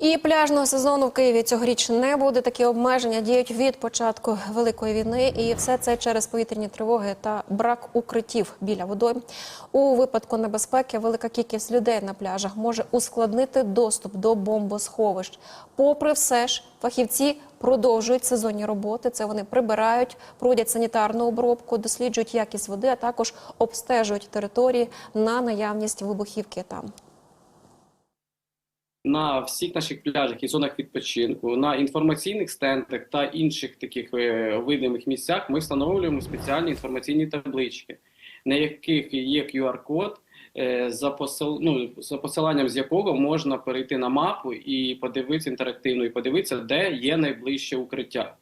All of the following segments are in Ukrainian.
І пляжного сезону в Києві цьогоріч не буде. Такі обмеження діють від початку великої війни, і все це через повітряні тривоги та брак укриттів біля водойм. У випадку небезпеки велика кількість людей на пляжах може ускладнити доступ до бомбосховищ. Попри все ж, фахівці продовжують сезонні роботи. Це вони прибирають, проводять санітарну обробку, досліджують якість води, а також обстежують території на наявність вибухівки там. На всіх наших пляжах і зонах відпочинку, на інформаційних стендах та інших таких е, видимих місцях ми встановлюємо спеціальні інформаційні таблички, на яких є QR-код, е, за, посил... ну, за посиланням з якого можна перейти на мапу і подивитися інтерактивно, і подивитися, де є найближче укриття.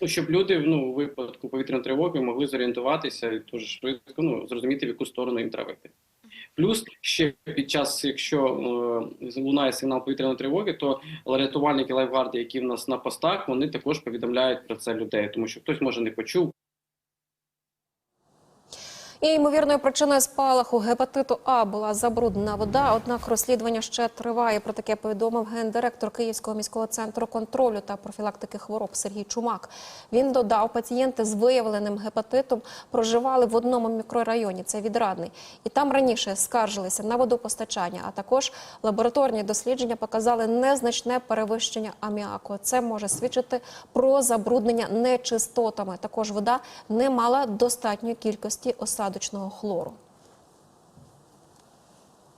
Ну, щоб люди ну, у випадку повітряної тривоги могли зорієнтуватися і дуже швидко ну, зрозуміти, в яку сторону їм треба йти. Плюс ще під час, якщо е, лунає сигнал повітряної тривоги, то рятувальники лайфгарди, які в нас на постах, вони також повідомляють про це людей, тому що хтось може не почув. І ймовірною причиною спалаху гепатиту А була забруднена вода. Однак розслідування ще триває. Про таке повідомив гендиректор Київського міського центру контролю та профілактики хвороб Сергій Чумак. Він додав, пацієнти з виявленим гепатитом проживали в одному мікрорайоні. Це відрадний, і там раніше скаржилися на водопостачання. А також лабораторні дослідження показали незначне перевищення аміаку. Це може свідчити про забруднення нечистотами. Також вода не мала достатньої кількості осадочного хлору.